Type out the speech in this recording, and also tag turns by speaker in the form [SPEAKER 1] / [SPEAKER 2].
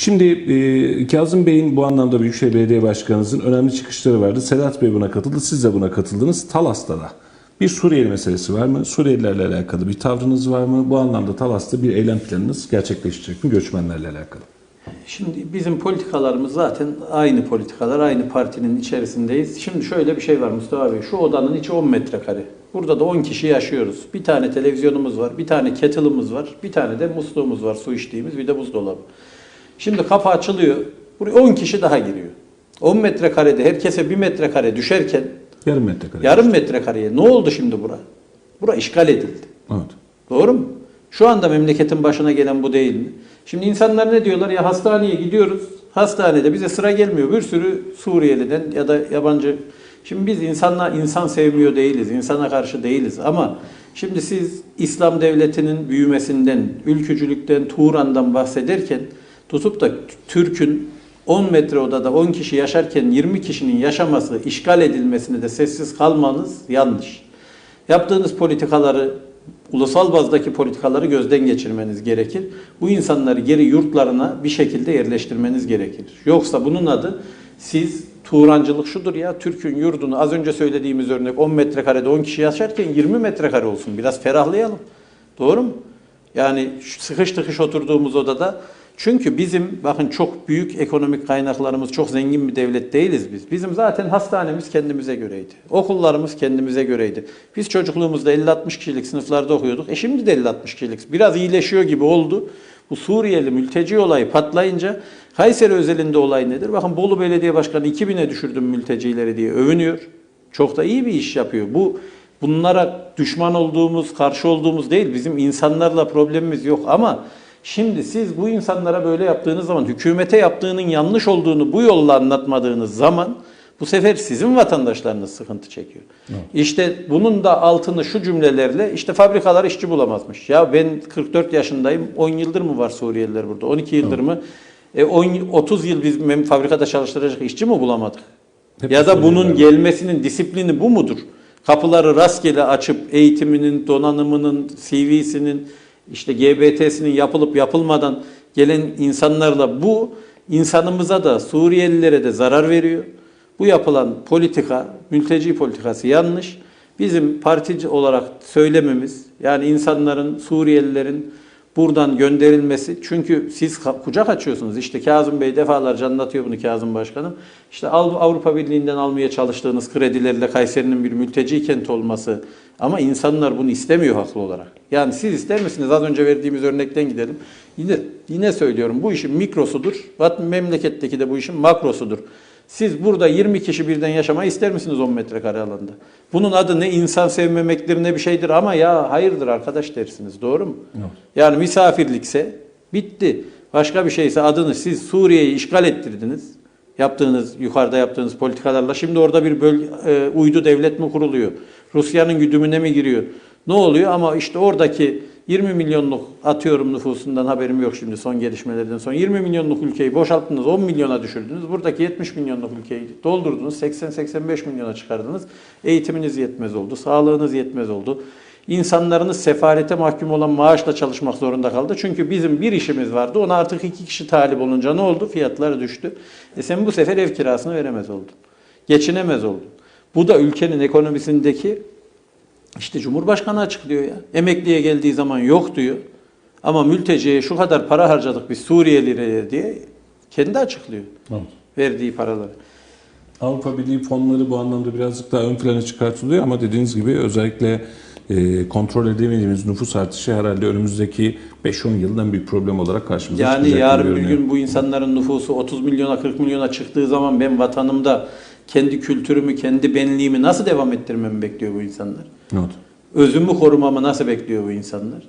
[SPEAKER 1] Şimdi e, Kazım Bey'in bu anlamda Büyükşehir Belediye Başkanınızın önemli çıkışları vardı. Sedat Bey buna katıldı, siz de buna katıldınız. Talas'ta da bir Suriyeli meselesi var mı? Suriyelilerle alakalı bir tavrınız var mı? Bu anlamda Talas'ta bir eylem planınız gerçekleşecek mi göçmenlerle alakalı?
[SPEAKER 2] Şimdi bizim politikalarımız zaten aynı politikalar, aynı partinin içerisindeyiz. Şimdi şöyle bir şey var Mustafa Bey, şu odanın içi 10 metrekare. Burada da 10 kişi yaşıyoruz. Bir tane televizyonumuz var, bir tane kettle'ımız var, bir tane de musluğumuz var, su içtiğimiz, bir de buzdolabı. Şimdi kapı açılıyor, buraya 10 kişi daha giriyor. 10 metrekarede herkese 1 metrekare düşerken
[SPEAKER 1] Yarım metrekare.
[SPEAKER 2] yarım metrekareye ne oldu şimdi bura? Bura işgal edildi.
[SPEAKER 1] Evet.
[SPEAKER 2] Doğru mu? Şu anda memleketin başına gelen bu değil mi? Şimdi insanlar ne diyorlar? Ya hastaneye gidiyoruz. Hastanede bize sıra gelmiyor. Bir sürü Suriyeliden ya da yabancı. Şimdi biz insanla insan sevmiyor değiliz. insana karşı değiliz. Ama şimdi siz İslam devletinin büyümesinden, ülkücülükten, Turan'dan bahsederken tutup da Türk'ün 10 metre odada 10 kişi yaşarken 20 kişinin yaşaması, işgal edilmesine de sessiz kalmanız yanlış. Yaptığınız politikaları, ulusal bazdaki politikaları gözden geçirmeniz gerekir. Bu insanları geri yurtlarına bir şekilde yerleştirmeniz gerekir. Yoksa bunun adı siz Turancılık şudur ya Türk'ün yurdunu az önce söylediğimiz örnek 10 metrekarede 10 kişi yaşarken 20 metrekare olsun. Biraz ferahlayalım. Doğru mu? Yani sıkış tıkış oturduğumuz odada çünkü bizim bakın çok büyük ekonomik kaynaklarımız çok zengin bir devlet değiliz biz. Bizim zaten hastanemiz kendimize göreydi. Okullarımız kendimize göreydi. Biz çocukluğumuzda 50-60 kişilik sınıflarda okuyorduk. E şimdi de 50-60 kişilik. Biraz iyileşiyor gibi oldu. Bu Suriyeli mülteci olayı patlayınca Kayseri özelinde olay nedir? Bakın Bolu Belediye Başkanı 2000'e düşürdüm mültecileri diye övünüyor. Çok da iyi bir iş yapıyor. Bu bunlara düşman olduğumuz, karşı olduğumuz değil. Bizim insanlarla problemimiz yok ama Şimdi siz bu insanlara böyle yaptığınız zaman, hükümete yaptığının yanlış olduğunu bu yolla anlatmadığınız zaman bu sefer sizin vatandaşlarınız sıkıntı çekiyor. İşte bunun da altını şu cümlelerle işte fabrikalar işçi bulamazmış. Ya ben 44 yaşındayım. 10 yıldır mı var Suriyeliler burada? 12 yıldır mı? E 10, 30 yıl biz fabrikada çalıştıracak işçi mi bulamadık?
[SPEAKER 1] Hep
[SPEAKER 2] ya da bunun gelmesinin disiplini bu mudur? Kapıları rastgele açıp eğitiminin, donanımının, CV'sinin, işte GBT'sinin yapılıp yapılmadan gelen insanlarla bu insanımıza da Suriyelilere de zarar veriyor. Bu yapılan politika, mülteci politikası yanlış. Bizim partici olarak söylememiz yani insanların, Suriyelilerin buradan gönderilmesi. Çünkü siz kucak açıyorsunuz. İşte Kazım Bey defalarca anlatıyor bunu Kazım Başkanım. İşte Av- Avrupa Birliği'nden almaya çalıştığınız kredilerle Kayseri'nin bir mülteci kent olması. Ama insanlar bunu istemiyor haklı olarak. Yani siz ister misiniz? Az önce verdiğimiz örnekten gidelim. Yine yine söylüyorum bu işin mikrosudur. Memleketteki de bu işin makrosudur. Siz burada 20 kişi birden yaşamayı ister misiniz 10 metrekare alanda? Bunun adı ne insan sevmemektir ne bir şeydir ama ya hayırdır arkadaş dersiniz. Doğru mu?
[SPEAKER 1] Evet.
[SPEAKER 2] Yani misafirlikse bitti. Başka bir şeyse adını siz Suriye'yi işgal ettirdiniz. Yaptığınız, yukarıda yaptığınız politikalarla. Şimdi orada bir bölge, e, uydu devlet mi kuruluyor? Rusya'nın güdümüne mi giriyor? Ne oluyor? Ama işte oradaki 20 milyonluk atıyorum nüfusundan haberim yok şimdi son gelişmelerden sonra. 20 milyonluk ülkeyi boşalttınız 10 milyona düşürdünüz. Buradaki 70 milyonluk ülkeyi doldurdunuz 80-85 milyona çıkardınız. Eğitiminiz yetmez oldu, sağlığınız yetmez oldu. İnsanlarınız sefalete mahkum olan maaşla çalışmak zorunda kaldı. Çünkü bizim bir işimiz vardı. Ona artık iki kişi talip olunca ne oldu? Fiyatlar düştü. E sen bu sefer ev kirasını veremez oldun. Geçinemez oldun. Bu da ülkenin ekonomisindeki işte Cumhurbaşkanı açıklıyor ya. Emekliye geldiği zaman yok diyor. Ama mülteciye şu kadar para harcadık biz Suriyelilere diye kendi açıklıyor
[SPEAKER 1] Evet.
[SPEAKER 2] verdiği paraları.
[SPEAKER 1] Avrupa Birliği fonları bu anlamda birazcık daha ön plana çıkartılıyor ama dediğiniz gibi özellikle e, kontrol edemediğimiz nüfus artışı herhalde önümüzdeki 5-10 yıldan bir problem olarak karşımıza
[SPEAKER 2] Yani
[SPEAKER 1] çıkacak gibi
[SPEAKER 2] yarın bir gün bu insanların nüfusu 30 milyona 40 milyona çıktığı zaman ben vatanımda kendi kültürümü, kendi benliğimi nasıl devam ettirmemi bekliyor bu insanlar?
[SPEAKER 1] Evet.
[SPEAKER 2] Özümü korumamı nasıl bekliyor bu insanlar?